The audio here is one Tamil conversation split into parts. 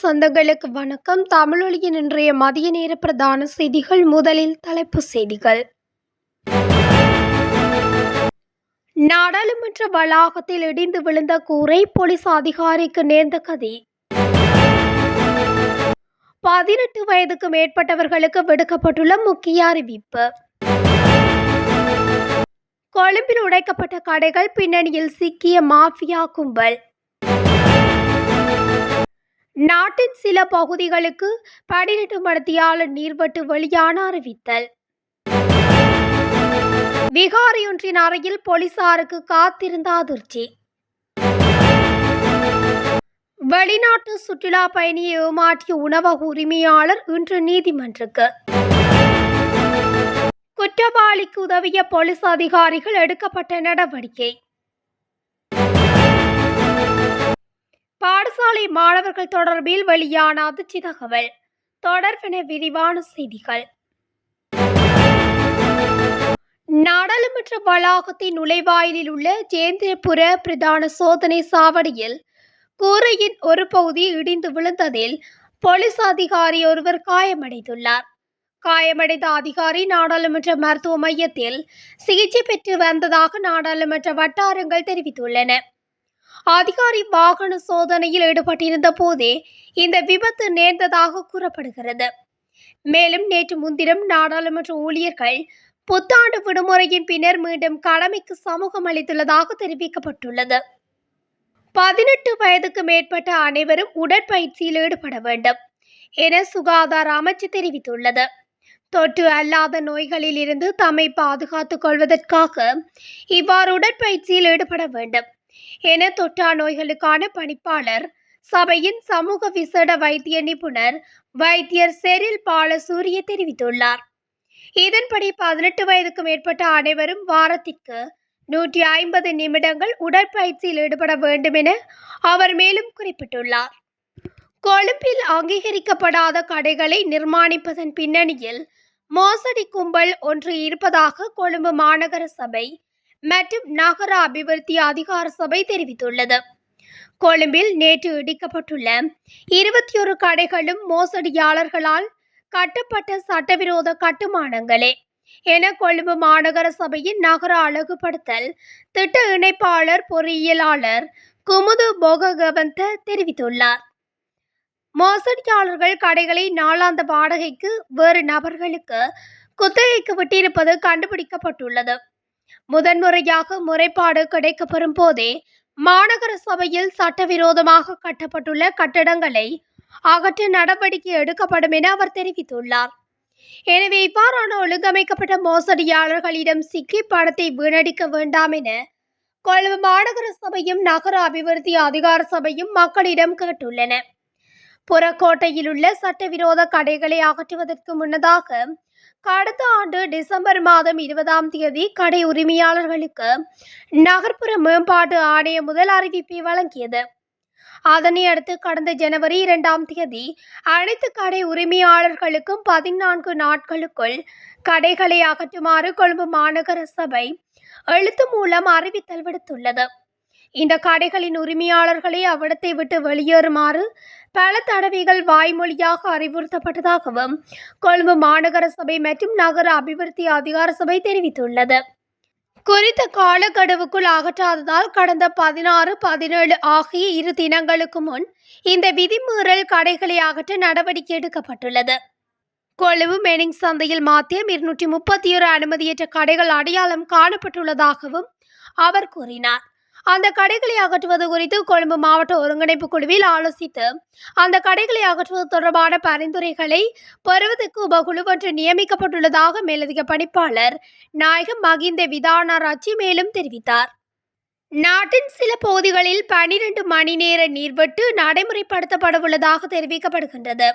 சொந்தங்களுக்கு வணக்கம். தமிழொலியின் இன்றைய மதிய நேர பிரதான செய்திகள். முதலில் தலைப்பு செய்திகள். நாடாளுமன்ற வளாகத்தில் இடிந்து விழுந்த கூரை போலீஸ் அதிகாரிக்கு நேர்ந்த கதி. பதினெட்டு வயதுக்கு மேற்பட்டவர்களுக்கு விடுக்கப்பட்டுள்ள முக்கிய அறிவிப்பு. கொழும்பில் உடைக்கப்பட்ட கடைகள் பின்னணியில் சிக்கிய மாஃபியா கும்பல். நாட்டின் சில பகுதிகளுக்கு பனிரெண்டு மடத்தியாளர் நீர்வட்டு வெளியான அறிவித்தல். விகாரியொன்றின் அறையில் போலீசாருக்கு காத்திருந்த அதிர்ச்சி. வெளிநாட்டு சுற்றுலா பயணியை ஏமாற்றிய உணவக உரிமையாளர் இன்று நீதிமன்றுக்கு. குற்றவாளிக்கு உதவிய போலீஸ் அதிகாரிகள் எடுக்கப்பட்ட நடவடிக்கை. பாடசாலை மாணவர்கள் தொடர்பில் வெளியான அதிர்ச்சி தகவல். தொடர்பின விரிவான செய்திகள். நாடாளுமன்ற வளாகத்தின் நுழைவாயிலில் உள்ள ஜேந்திரபுர பிரதான சோதனை சாவடியில் கூரையின் ஒரு பகுதி இடிந்து விழுந்ததில் போலீஸ் அதிகாரி ஒருவர் காயமடைந்துள்ளார். காயமடைந்த அதிகாரி நாடாளுமன்ற மருத்துவ மையத்தில் சிகிச்சை பெற்று வந்ததாக நாடாளுமன்ற வட்டாரங்கள் தெரிவித்துள்ளன. அதிகாரி வாகன சோதனையில் ஈடுபட்டிருந்த போதே இந்த விபத்து நேர்ந்ததாக கூறப்படுகிறது. மேலும் நேற்று முன்தினம் நாடாளுமன்ற ஊழியர்கள் புத்தாண்டு விடுமுறையின் பின்னர் மீண்டும் கடமைக்கு சமூகம் அளித்துள்ளதாக தெரிவிக்கப்பட்டுள்ளது. பதினெட்டு வயதுக்கு மேற்பட்ட அனைவரும் உடற்பயிற்சியில் ஈடுபட வேண்டும் என சுகாதார அமைச்சு தெரிவித்துள்ளது. தொற்று அல்லாத நோய்களில் இருந்து தம்மை பாதுகாத்துக் கொள்வதற்காக இவ்வாறு உடற்பயிற்சியில் ஈடுபட வேண்டும். என தொற்றா நோய்களுக்கான பணிப்பாளர் சபையின் சமூக விசேட வைத்திய நிபுணர் வைத்தியர் செரில் பாலசூரிய தெரிவித்துள்ளார். இதன்படி பதினெட்டு வயதுக்கு மேற்பட்ட அனைவரும் வாரத்திற்கு நூற்றி ஐம்பது நிமிடங்கள் உடற்பயிற்சியில் ஈடுபட வேண்டும் என அவர் மேலும் குறிப்பிட்டுள்ளார். கொழும்பில் அங்கீகரிக்கப்படாத கடைகளை நிர்மாணிப்பதன் பின்னணியில் மோசடி கும்பல் ஒன்று இருப்பதாக கொழும்பு மாநகர சபை மற்றும் நகர அபிவிருத்தி அதிகார சபை தெரிவித்துள்ளது. கொழும்பில் நேற்று இடிக்கப்பட்டுள்ள இருபத்தி ஒரு கடைகளும் மோசடியாளர்களால் கட்டப்பட்ட சட்டவிரோத கட்டுமானங்களே என கொழும்பு மாநகர சபையின் நகர அழகுபடுத்தல் திட்ட இணைப்பாளர் பொறியியலாளர் குமுது போககவந்த தெரிவித்துள்ளார். மோசடியாளர்கள் கடைகளை நாளாந்த வாடகைக்கு வேறு நபர்களுக்கு குத்தகைக்கு விட்டிருப்பது கண்டுபிடிக்கப்பட்டுள்ளது. முதன்முறையாக முறைப்பாடு கிடைக்கப்பெறும் போதே மாநகர சபையில் சட்டவிரோதமாக கட்டப்பட்டுள்ள கட்டடங்களை அகற்ற நடவடிக்கை எடுக்கப்படும் என அவர் தெரிவித்துள்ளார். எனவே இவ்வாறான ஒழுங்கமைக்கப்பட்ட மோசடியாளர்களிடம் சிக்கி பணத்தை வீணடிக்க வேண்டாம் என கொழும்பு மாநகர சபையும் நகர அபிவிருத்தி அதிகார சபையும் மக்களிடம் கேட்டுள்ளன. புறக்கோட்டையில் உள்ள சட்டவிரோத கடைகளை அகற்றுவதற்கு முன்னதாக கடந்த ஆண்டு டிசம்பர் மாதம் இருபதாம் தேதி கடை உரிமையாளர்களுக்கு நகர்ப்புற மேம்பாட்டு ஆணையம் முதல் அறிவிப்பை வழங்கியது. அதனை அடுத்து கடந்த ஜனவரி இரண்டாம் தேதி அனைத்து கடை உரிமையாளர்களுக்கும் பதினான்கு நாட்களுக்குள் கடைகளை அகற்றுமாறு கொழும்பு மாநகர சபை எழுத்து மூலம் அறிவித்தல் விடுத்துள்ளது. இந்த கடைகளின் உரிமையாளர்களை அவ்விடத்தை விட்டு வெளியேறுமாறு பல தடவைகள் வாய்மொழியாக அறிவுறுத்தப்பட்டதாகவும் கொழும்பு மாநகர சபை மற்றும் நகர அபிவிருத்தி அதிகார சபை தெரிவித்துள்ளது. குறித்த காலக்கெடுவுக்குள் அகற்றாததால் கடந்த பதினாறு பதினேழு ஆகிய இரு தினங்களுக்கு முன் இந்த விதிமீறல் கடைகளை அகற்ற நடவடிக்கை எடுக்கப்பட்டுள்ளது. கொழும்பு மெனிங் சந்தையில் மாத்தியம் இருநூற்றி முப்பத்தி ஒரு அனுமதியற்ற கடைகள் அடையாளம் காணப்பட்டுள்ளதாகவும் அவர் கூறினார். அந்த கடைகளை அகற்றுவது குறித்து கொழும்பு மாவட்ட ஒருங்கிணைப்பு குழுவில் ஆலோசித்து அந்த கடைகளை அகற்றுவது தொடர்பான பரிந்துரைகளை பெறுவதற்கு உபகுழு ஒன்று நியமிக்கப்பட்டுள்ளதாக மேலதிக பணிப்பாளர் நாயகம் மகிந்த விதானாராட்சி மேலும் தெரிவித்தார். நாட்டின் சில பகுதிகளில் பனிரெண்டு மணி நேர நீர்வெட்டு நடைமுறைப்படுத்தப்படவுள்ளதாக தெரிவிக்கப்படுகின்றது.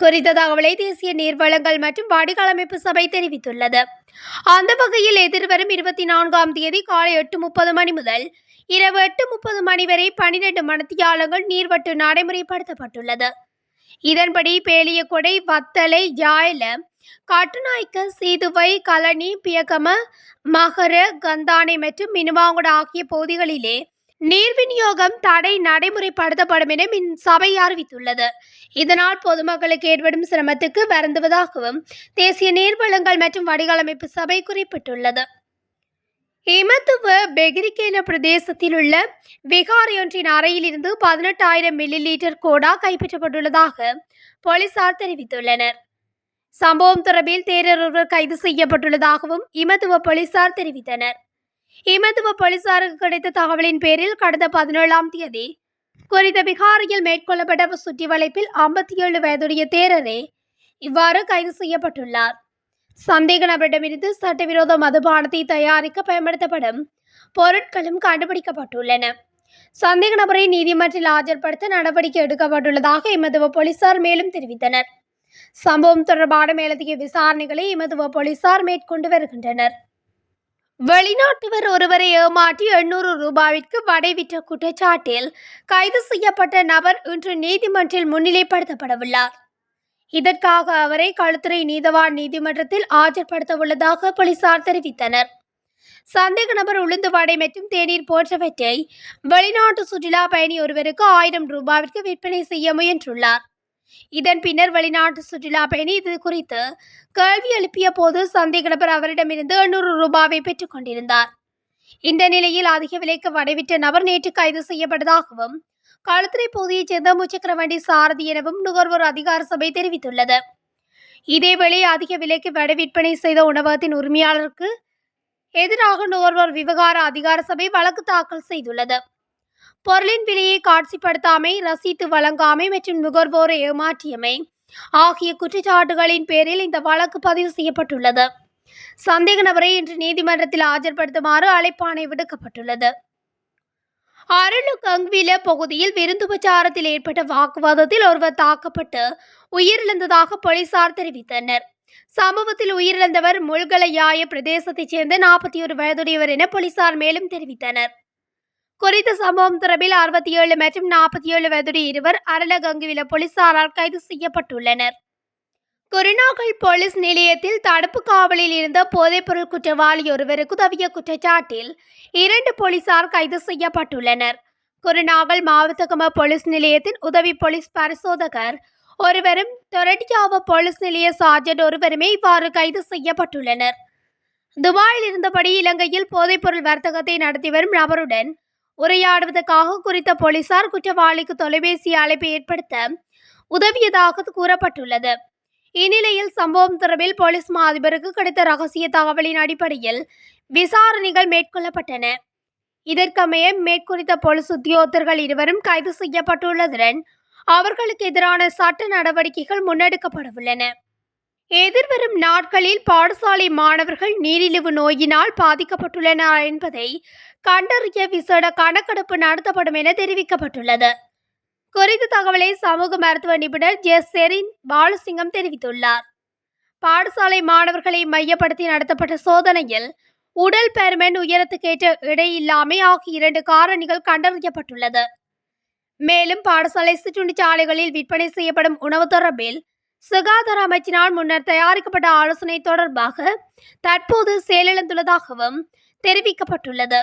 குறித்த தகவலை தேசிய நீர்வளங்கள் மற்றும் வடிகால் அமைப்பு சபை தெரிவித்துள்ளது. அந்த வகையில் எதிர்வரும் இருபத்தி நான்காம் தேதி காலை எட்டு முப்பது மணி முதல் இரவு எட்டு முப்பது மணி வரை பனிரெண்டு மணத்தியாலங்கள் நீர்வட்டு நடைமுறைப்படுத்தப்பட்டுள்ளது. இதன்படி பேலியகொடை வத்தலை யாயில காட்டுநாய்க்க சீதுவை கலனி பியகம மகர கந்தானை மற்றும் மினுவாங்குட ஆகிய பகுதிகளிலே நீர் விநியோகம் தடை நடைமுறைப்படுத்தப்படும் என மின் சபை அறிவித்துள்ளது. இதனால் பொதுமக்களுக்கு ஏற்படும் சிரமத்துக்கு வருந்துவதாகவும் தேசிய நீர்வளங்கள் மற்றும் வடிகாலமைப்பு சபை குறிப்பிட்டுள்ளது. இமத்துவ பெகிரிகேன பிரதேசத்தில் உள்ள விகாரையொன்றின் அறையிலிருந்து பதினெட்டாயிரம் மில்லி லீட்டர் கோடா கைப்பற்றப்பட்டுள்ளதாக போலீசார் தெரிவித்துள்ளனர். சம்பவம் தொடர்பில் தேரர் ஒருவர் கைது செய்யப்பட்டுள்ளதாகவும் இமத்துவ போலீசார் தெரிவித்தனர். இமத்துவ போலீசாருக்கு கிடைத்த தகவலின் பேரில் கடந்த பதினேழாம் தேதி குறித்த விகாரியில் மேற்கொள்ளப்பட்ட சுற்றி வளைப்பில் ஐம்பத்தி ஏழு வயதுடைய தேரரே இவ்வாறு கைது செய்யப்பட்டுள்ளார். சந்தேக நபரிடமிருந்து சட்டவிரோத மதுபானத்தை தயாரிக்க பயன்படுத்தப்படும் பொருட்களும் கண்டுபிடிக்கப்பட்டுள்ளன. சந்தேக நபரை நீதிமன்றில் ஆஜர்படுத்த நடவடிக்கை எடுக்கப்பட்டுள்ளதாக இமதுவ போலீசார் மேலும் தெரிவித்தனர். சம்பவம் தொடர்பான மேலதிக விசாரணைகளை இமதுவ போலீசார் மேற்கொண்டு வருகின்றனர். வெளிநாட்டவர் ஒருவரை ஏமாற்றி எண்ணூறு ரூபாவிற்கு வடைவிட்ட குற்றச்சாட்டில் கைது செய்யப்பட்ட நபர் இன்று நீதிமன்றில் முன்னிலைப்படுத்தப்படவுள்ளார். இதற்காக அவரை களுத்துறை நீதவான் நீதிமன்றத்தில் ஆஜர்படுத்த உள்ளதாக போலீசார் தெரிவித்தனர். சந்தேக நபர் உளுந்து வடை மற்றும் தேநீர் போன்றவற்றை வெளிநாட்டு சுற்றுலா பயணி ஒருவருக்கு ஆயிரம் ரூபாவிற்கு விற்பனை செய்ய முயன்றுள்ளார். இதன் பின்னர் வெளிநாட்டு சுற்றுலா பயணி இது குறித்து கேள்வி எழுப்பிய போது சந்தேக நபர் அவரிடமிருந்து எண்ணூறு ரூபாவை பெற்றுக் கொண்டிருந்தார். இந்த நிலையில் அதிக விலைக்கு வடைவிட்ட நபர் நேற்று கைது செய்யப்பட்டதாகவும் களத்திரை பகுதியைச் சேர்ந்த முச்சக்கர வண்டி சாரதி எனவும் நுகர்வோர் அதிகார சபை தெரிவித்துள்ளது. இதேவேளை அதிக விலைக்கு வடை விற்பனை செய்த உணவகத்தின் உரிமையாளருக்கு எதிராக நுகர்வோர் விவகார அதிகார சபை வழக்கு தாக்கல் செய்துள்ளது. பொருளின் விலையை காட்சிப்படுத்தாமை ரசீது வழங்காமை மற்றும் நுகர்வோரை ஏமாற்றியமை ஆகிய குற்றச்சாட்டுகளின் பேரில் இந்த வழக்கு பதிவு செய்யப்பட்டுள்ளது. சந்தேக நபரை இன்று நீதிமன்றத்தில் ஆஜர்படுத்துமாறு அழைப்பாணை விடுக்கப்பட்டுள்ளது. அருளுகங்வில பகுதியில் விருந்துபச்சாரத்தில் ஏற்பட்ட வாக்குவாதத்தில் ஒருவர் தாக்கப்பட்டு உயிரிழந்ததாக போலீசார் தெரிவித்தனர். சம்பவத்தில் உயிரிழந்தவர் முள்கலையாய பிரதேசத்தைச் சேர்ந்த நாற்பத்தி ஒரு வயதுடையவர் என போலீசார் மேலும் தெரிவித்தனர். குறித்த சம்பவம் தொடர்பில் அறுபத்தி ஏழு மற்றும் நாற்பத்தி ஏழு வயதுடைய இருவர் அரளகங்குவில போலீசாரால் கைது செய்யப்பட்டுள்ளனர். குருநாகல் போலீஸ் நிலையத்தில் தடுப்பு காவலில் இருந்த போதைப்பொருள் குற்றவாளி ஒருவருக்கு உதவிய குற்றச்சாட்டில் இரண்டு போலீசார் கைது செய்யப்பட்டுள்ளனர். குருநாகல் மாவட்டகம போலீஸ் நிலையத்தின் உதவி போலீஸ் பரிசோதகர் ஒருவரும் தொரட்டியாவ போலீஸ் நிலைய சார்ஜர் ஒருவருமே இவ்வாறு கைது செய்யப்பட்டுள்ளனர். துபாயில் இருந்தபடி இலங்கையில் போதைப்பொருள் வர்த்தகத்தை நடத்தி வரும் நபருடன் உரையாடுவதற்காக குறித்த போலீசார் குற்றவாளிக்கு தொலைபேசி அழைப்பை ஏற்படுத்த உதவியதாக கூறப்பட்டுள்ளது. இந்நிலையில் சம்பவம் தொடர்பில் போலீஸ் மா அதிபருக்கு கிடைத்த ரகசிய தகவலின் அடிப்படையில் விசாரணைகள் மேற்கொள்ளப்பட்டன. இதற்கமைய மேற்குறித்த போலீஸ் உத்தியோகத்தர்கள் இருவரும் கைது செய்யப்பட்டுள்ளதுடன் அவர்களுக்கு எதிரான சட்ட நடவடிக்கைகள் முன்னெடுக்கப்படவுள்ளன. எதிர்வரும் நாட்களில் பாடசாலை மாணவர்கள் நீரிழிவு நோயினால் பாதிக்கப்பட்டுள்ளனர் என்பதை கண்டறிய விசேட கணக்கெடுப்பு நடத்தப்படும் என தெரிவிக்கப்பட்டுள்ளது. குறித்த தகவலை சமூக மருத்துவ நிபுணர் ஜெஸ் செரின் பாலசிங்கம் தெரிவித்துள்ளார். பாடசாலை மாணவர்களை மையப்படுத்தி நடத்தப்பட்ட சோதனையில் உடல் பருமன் உயரத்துக்கேற்ற இடையில்லாமை ஆகிய இரண்டு காரணிகள் கண்டறியப்பட்டுள்ளது. மேலும் பாடசாலை சிற்றுண்டிச்சாலைகளில் விற்பனை செய்யப்படும் உணவு தொடர்பில் சுகாதார அமைச்சினால் முன்னர் தயாரிக்கப்பட்ட ஆலோசனை தொடர்பாக தற்போது செயலிழந்துள்ளதாகவும் தெரிவிக்கப்பட்டுள்ளது.